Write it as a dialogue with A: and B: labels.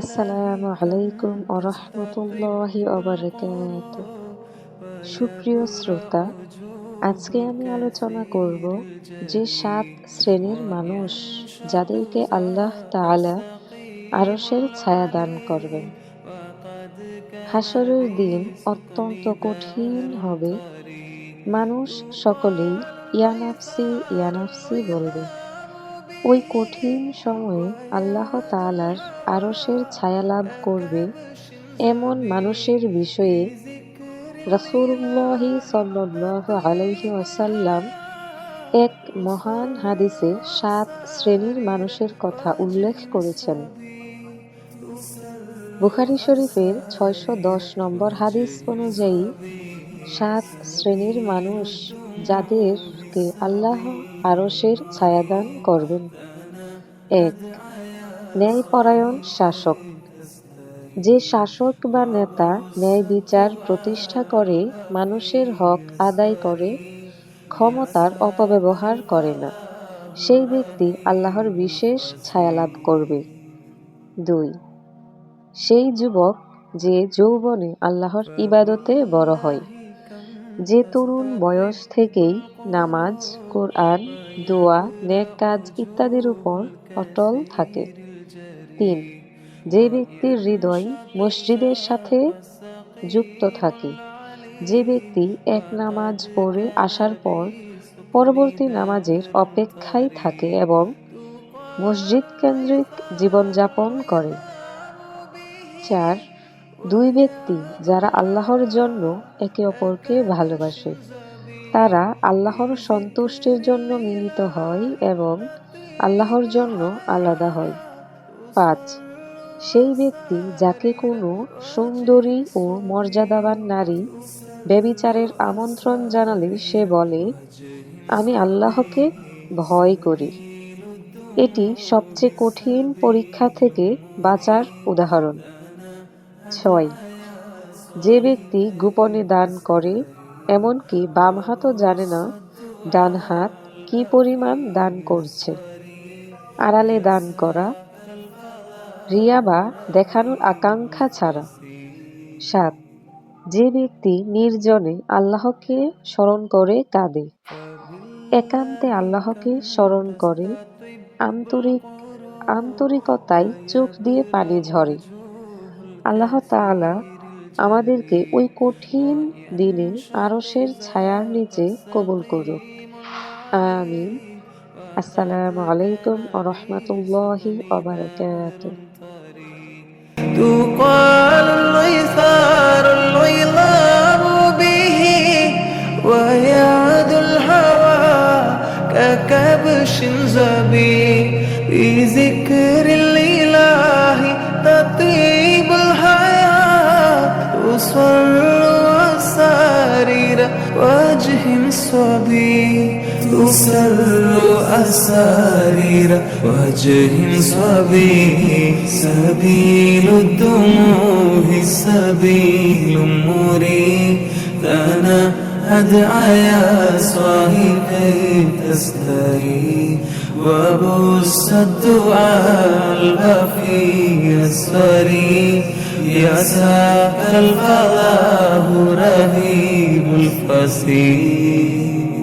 A: আসসালামু আলাইকুম আরহামতুল্লাহি অবরাকাত সুপ্রিয় শ্রোতা, আজকে আমি আলোচনা করব যে সাত শ্রেণির মানুষ যাদেরকে আল্লাহ তাআলা আরশের ছায়া দান করবেন। হাসরের দিন অত্যন্ত কঠিন হবে। মানুষ সকলেই ইয়ানাফসি ইয়ানাফসি বলবে। ওই কঠিন সময়ে আল্লাহ তালার আরশের ছায়া লাভ করবে এমন মানুষের বিষয়ে রাসূলুল্লাহি সাল্লাল্লাহু আলাইহি ওয়াসাল্লাম এক মহান হাদিসে সাত শ্রেণির মানুষের কথা উল্লেখ করেছেন। বুখারি শরীফের ছয়শো দশ নম্বর হাদিস অনুযায়ী সাত শ্রেণির মানুষ যাদেরকে আল্লাহ আরশের ছায়াদান করবেন। এক, ন্যায়পরায়ণ শাসক। যে শাসক বা নেতা ন্যায় বিচার প্রতিষ্ঠা করে, মানুষের হক আদায় করে, ক্ষমতার অপব্যবহার করে না, সেই ব্যক্তি আল্লাহর বিশেষ ছায়া লাভ করবে। দুই, সেই যুবক যে যৌবনে আল্লাহর ইবাদতে বড় হয়। যে তরুণ বয়স থেকেই নামাজ, কোরআন, দোয়া, নেক কাজ ইত্যাদির উপর অটল থাকে। তিন, যে ব্যক্তির হৃদয় মসজিদের সাথে যুক্ত থাকে, যে ব্যক্তি এক নামাজ পড়ে আসার পর পরবর্তী নামাজের অপেক্ষায় থাকে এবং মসজিদ কেন্দ্রিক জীবনযাপন করে। চার দুই ব্যক্তি যারা আল্লাহর জন্য একে অপরকে ভালোবাসে, তারা আল্লাহর সন্তুষ্টির জন্য মিলিত হয় এবং আল্লাহর জন্য আলাদা হয়। পাঁচ, সেই ব্যক্তি যাকে কোনো সুন্দরী ও মর্যাদাবান নারী ব্যবিচারের আমন্ত্রণ জানালে সে বলে, আমি আল্লাহকে ভয় করি। এটি সবচেয়ে কঠিন পরীক্ষা থেকে বাঁচার উদাহরণ। ছয়। যে ব্যক্তি গোপনে দান করে, এমনকি বাম হাতও জানে না ডান হাত কি পরিমাণ দান করছে। আড়ালে দান করা, রিয়া বা দেখানোর আকাঙ্ক্ষা ছাড়া। সাত। যে ব্যক্তি নির্জনে আল্লাহকে স্মরণ করে, কাঁদে। একান্তে আল্লাহকে স্মরণ করে, আন্তরিক, আন্তরিকতায় চোখ দিয়ে পানি ঝরে। আল্লাহ তাআলা আমাদেরকে ওই কঠিন দিনে আরশের ছায়ার নিচে কবুল করুক আমিন আসসালামু আলাইকুম ওয়া রাহমাতুল্লাহি ওয়া বারাকাতুহু
B: تقال الغيثار الغيلام به ويعد الهوى ككبش زبي بذكر وجه صبي تصل أسارير. وجه صبي سبيل الدموع سبيل مريب أنا أدعى يا صاحي كي تستري. وبص الدعاء البقي المسفر يسعى الفلاه رهيب الفسيح